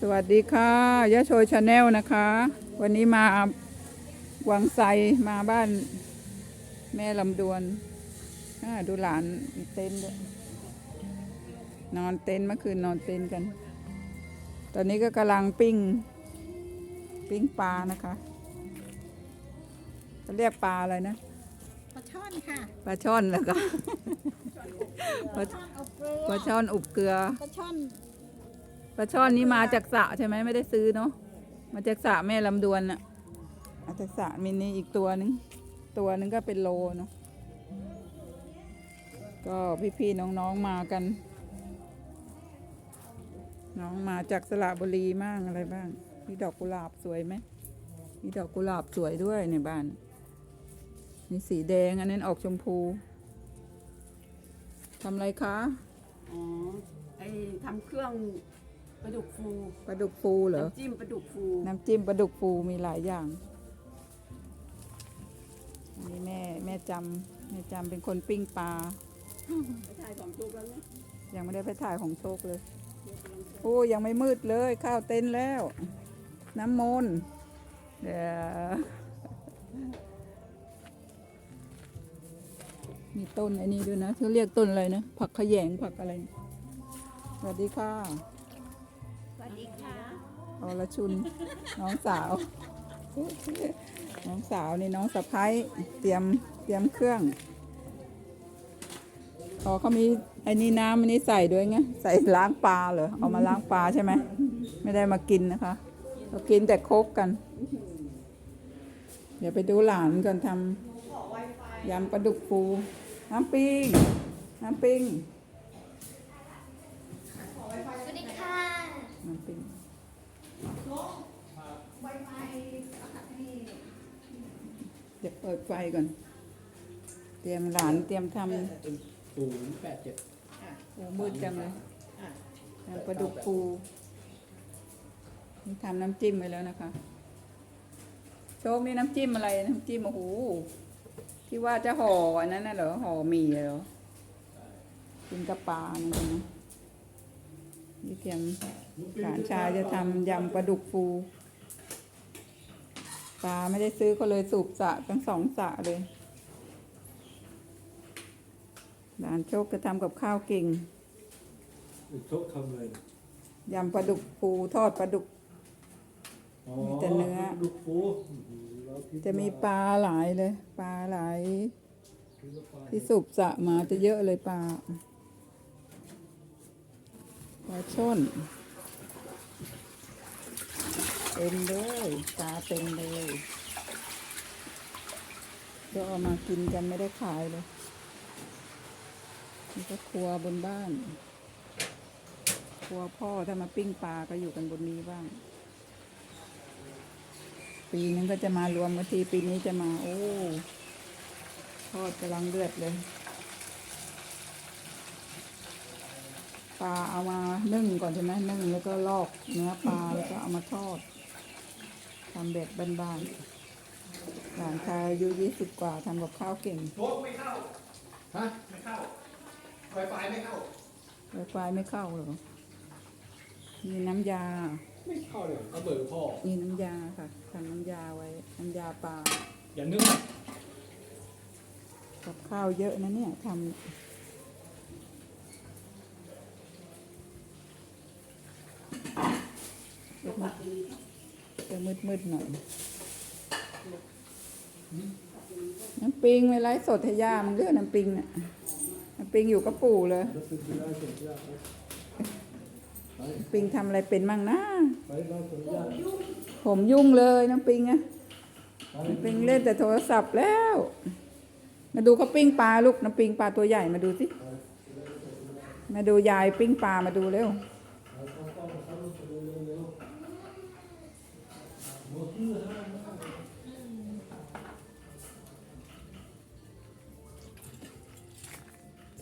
สวัสดีค่ะยะโชยชาแนลนะคะ วันนี้มาวังไซมาบ้าน แม่ลำดวนอ่าดูหลานมีเต็นท์ด้วยนอนเต็นท์เมื่อคืนนอนเต็นท์กัน ตอนนี้ก็กำลังปิ้ง ปิ้งปลานะคะเขาเรียกปลาอะไรนะปลาช่อนค่ะปลาช่อนแล้วก็ปลาช่อนอบเกลือปลาช่อนอุบเกลือปลาช่อน ปลาช่อนนี้มาจากสระใช่ไหมไม่ได้ซื้อเนาะมาจากสระแม่ลำดวนน่ะมาจากสระมินี่อีกตัวหนึงตัวนึงก็เป็นโลเนาะก็พี่ๆน้องๆมากัน น้องมาจากสระบุรีมั่งอะไรบ้างมีดอกกุหลาบสวยไหมมีดอกกุหลาบสวยด้วยในบ้านมีสีแดงอันนั้นออกชมพูทำอะไรคะอ๋อไอทำเครื่อง ลาดุกฟูปลาดุกฟูเหรอ น้ำจิ้มปลาดุกฟู น้ำจิ้มปลาดุกฟูมีหลายอย่างอันนี้แม่แม่จำแม่จำเป็นคนปิ้งปลา ไปถ่ายของจุกแล้วเนี่ยยังไม่ได้ไปถ่ายของโชคเลย โอ้ยังไม่มืดเลยข้าวเต็นแล้ว น้ำมนต์เดี๋ยวมีต้นไอ้นี้ด้วยนะเขาเรียกต้นอะไรนะ ผักขยงผักอะไร สวัสดีค่ะสวัสดีค่ะ อรชุนน้องสาว น้องสาวนี่น้องสะพ้ายเตรียมเตรียมเครื่องอ๋อเขามีไอ้นี่น้ำอันนี้ใส่ด้วยไงใส่ล้างปลาเหรอเอามาล้างปลาใช่ไหมไม่ได้มากินนะคะเรากินแต่โคกกัน เดี๋ยวไปดูหลานก่อนทำยำปลาดุกฟูน้ำปิ้งน้ำปิ้ง สวัสดีค่ะ น้ำปิ้งเดี๋ยวเปิดไฟก่อน เตรียมหลานเตรียมทำศูนย์แปดเจ็ดโอ้มืดจังเลยน้ำปลาดุกฟูนี่ทำน้ำจิ้มไว้แล้วนะคะ โชคนี่น้ำจิ้มอะไรน้ำจิ้มโอ้โหที่ว่าจะห่ออันนั้นน่ะเหรอห่อหมี่เหรอกินกับปลานี่นนะนี่เตรียมหลานชายจะทำยำปลาดุกฟู ปลาไม่ได้ซื้อก็เลยสูบสระทั้งสองสระเลยหลานโชคจะทำกับข้าวเก่งโชคทำเลยยำปลาดุกปูทอดปลาดุกอ๋อมีแต่เนื้อลูกฟูเราคิดจะมีปลาหลายเลย ปลาหลายคิดว่าปลาที่สูบสระมาจะเยอะเลยปลาปลาช่อน เต็มเลยปลาเต็มเลยก็เอามากินกันไม่ได้ขายเลยนี่ก็ครัวบนบ้าน ครัวพ่อถ้ามาปิ้งปลาก็อยู่กันบนนี้บ้าง ปีนึงก็จะมารวมกันทีปีนี้จะมาโอ้ทอดกำลังเลือดเลยปลาเอามานึ่งก่อนใช่ไหมนึ่งแล้วก็ลอกเนื้อปลาแล้วก็เอามาทอด ทำแบบบ้านๆหลานชายอายุยี่สิบกว่าทำกับข้าวเก่งโชคไม่เข้า ฮะ ไม่เข้าไฟไฟไม่เข้าไวไฟไม่เข้าเหรอ มีน้ำยา ไม่เข้าเลยเอาเบอร์พ่อ มีน้ำยาค่ะทำน้ำยาไว้ น้ำยาปลา อย่านึกกับข้าวเยอะนะเนี่ยทำ จะมืดๆหน่อยน้ำปิงไม่ไลฟ์สดให้ย่ามันเลือกน้ำปิงน่ะน้ำปิงอยู่กับปู่เลยปิ้งยากไหมน้ำปิงทำอะไรเป็นมั่งนะไปได้ส่งยากผมยุ่งเลยน้ำปิงอะน้ำปิงเล่นแต่โทรศัพท์แล้ว มาดูเขาปิ้งปลาลูกน้ำปิงปลาตัวใหญ่มาดูสิมาดูยายปิ้งปลามาดูเร็ว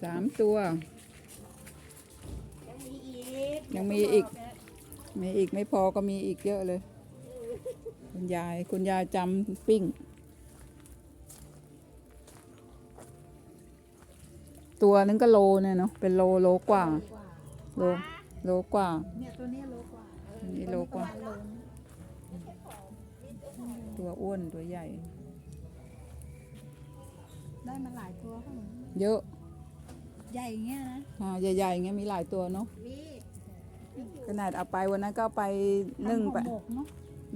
สามตัว ยังมีอีกยังมีอีก มีอีกไม่พอก็มีอีกเยอะเลย คุณยายคุณยายจำปิ้ง ตัวนึงก็โลเนี่ยเนาะเป็นโลโลกว่าโลโลกว่าเนี่ยตัวเนี้ยโลกว่าออันนี้โลกว่า ตัวอ้วนตัวใหญ่ ได้มาหลายตัวค่ะเยอะ ใหญ่อย่างเงี้ยนะอ่าใหญ่ๆอย่างเงี้ยมีหลายตัวเนาะมีขนาดเอาไปวันนั้นก็เอาไปนึ่งไปหมกเนาะ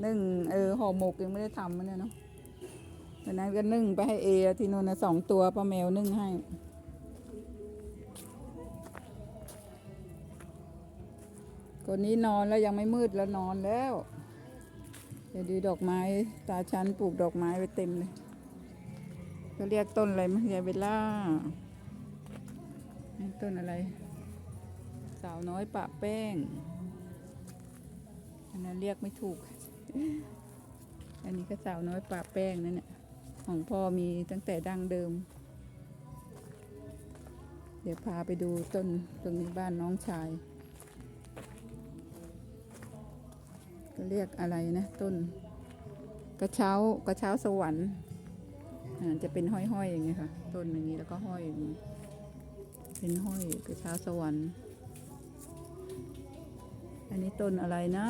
นึ่งเออห่อหมกยังไม่ได้ทำมันเนี่ยเนาะวันนั้นก็นึ่งไปให้เอที่นู่นนะสองตัวป้าแมวนึ่งให้ คนนี้นอนแล้วยังไม่มืดแล้วนอนแล้วเดี๋ยวดูดอกไม้ ตาชันปลูกดอกไม้ไว้เต็มเลยเขาเรียกต้นอะไรมั้ยยายเบลล่านี่ ต้นอะไร สาวน้อยปะแป้ง อันนั้นเรียกไม่ถูก อันนี้ก็สาวน้อยปะแป้งนั่นเนี่ยของพ่อมีตั้งแต่ดั้งเดิม เดี๋ยวพาไปดูต้นตรงนี้บ้านน้องชาย ก็เรียกอะไรนะ ต้น กระเช้ากระเช้าสวรรค์จะเป็นห้อยๆอย่างเงี้ยค่ะ ต้นอย่างนี้แล้วก็ห้อยอย่างนี้ เป็นห้อยกระเช้าสวรรค์ อันนี้ต้นอะไรนะ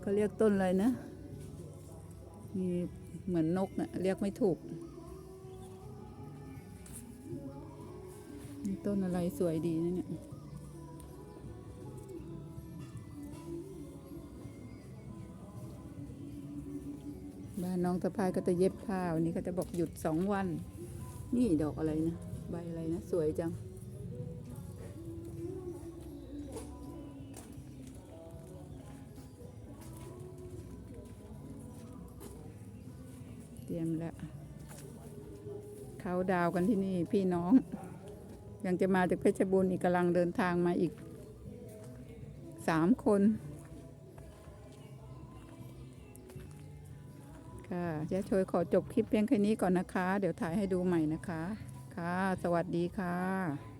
เขาเรียกต้นอะไรนะ มีเหมือนนกนะ่ะเรียกไม่ถูกนี่ต้นอะไรสวยดีนะเนี่ยบ้านน้องสะพายก็จะเย็บผ้าวันนี้ก็จะบอกหยุดสองวัน นี่ดอกอะไรนะ ใบอะไรนะ สวยจัง เตรียมแล้วเขาดาวกันที่นี่พี่น้อง ยังจะมาจากเพชรบูรณ์อีกกำลังเดินทางมาอีกสามคน ค่ะจ๊ช่วยขอจบคลิปเพียงแค่นี้ก่อนนะคะ เดี๋ยวถ่ายให้ดูใหม่นะคะ ค่ะ สวัสดีค่ะ